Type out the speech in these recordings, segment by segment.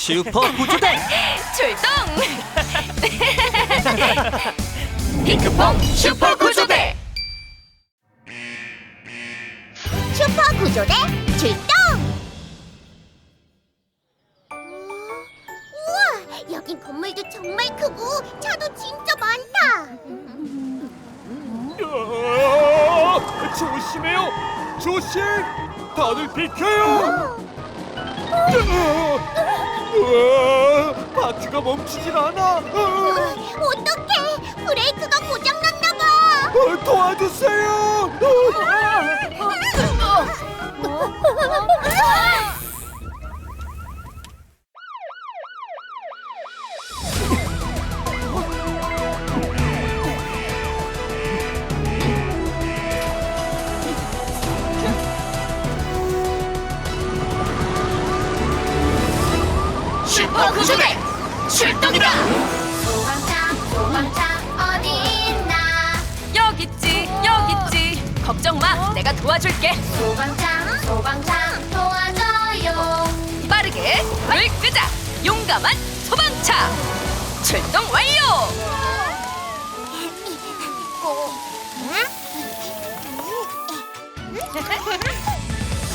슈퍼 구조대 출동! 핑크퐁 슈퍼 구조대! 슈퍼 구조대 출동! 우와, 여긴 건물도 정말 크고 차도 진짜 많다. 야, 조심해요. 조심. 다들 비켜요. 으아, 바퀴가 멈추질 않아. 으아, 어떡해, 브레이크가 고장났나 봐. 어, 도와주세요. 슈퍼 구조대 출동이다! 소방차, 소방차 어디 있나? 여기 있지 여기 있지 걱정 마 내가 도와줄게 소방차, 소방차 도와줘요. 빠르게 불을 끄자 용감한 소방차 출동 완료!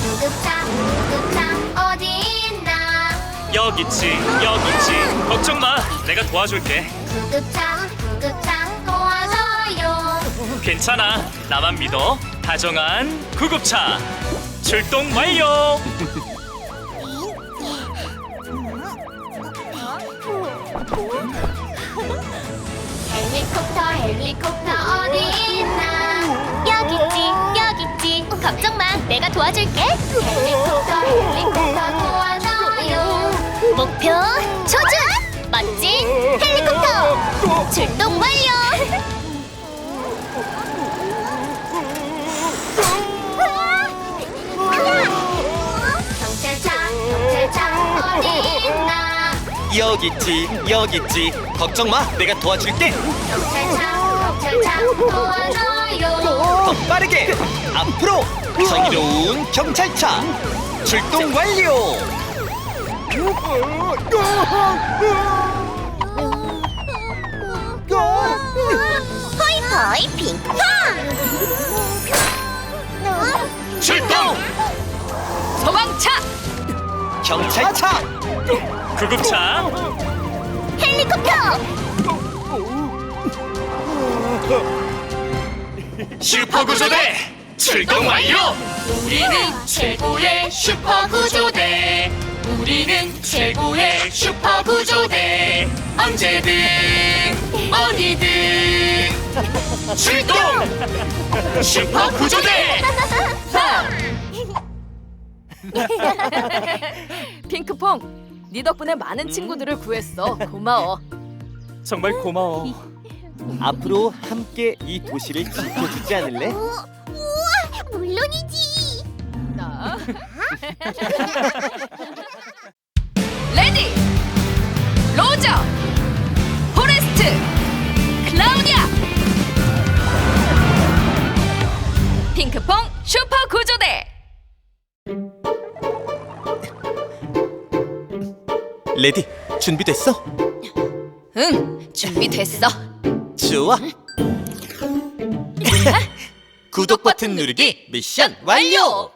구급차, 구급차? 여기 있지 여기 있지. 걱정 마. 내가 도와줄게. 구급차, 구급차 도와줘요. 괜찮아. 나만 믿어. 다정한 구급차. 출동 완료. 헬리콥터 헬리콥터 어디 있나? 여기 있지 여기 있지. 걱정 마. 내가 도와줄게 목표 조준! 멋진 헬리콥터! 출동 완료! 경찰차 경찰차 어디 있나 여기 있지 여기 있지. 걱정 마 내가 도와줄게. 경찰차 경찰차 도와줘요 더 빠르게. 앞으로 정의로운 경찰차. 출동 완료 호이호이 핑퐁 출동! 소방차! 경찰차! 구급차! 헬리콥터! 슈퍼구조대 출동 완료! 우리는 최고의 슈퍼 구조 최고의 슈퍼 구조대 언제든 어디든. 출동! 슈퍼 구조대 핑크퐁 네 덕분에 많은 친구들을 구했어. 고마워. 정말 고마워. 앞으로 함께 이 도시를 지켜주지 않을래? 우와 물론이지. 나 레디 준비됐어? 응 준비됐어. 좋아. 구독 버튼 누르기 미션 완료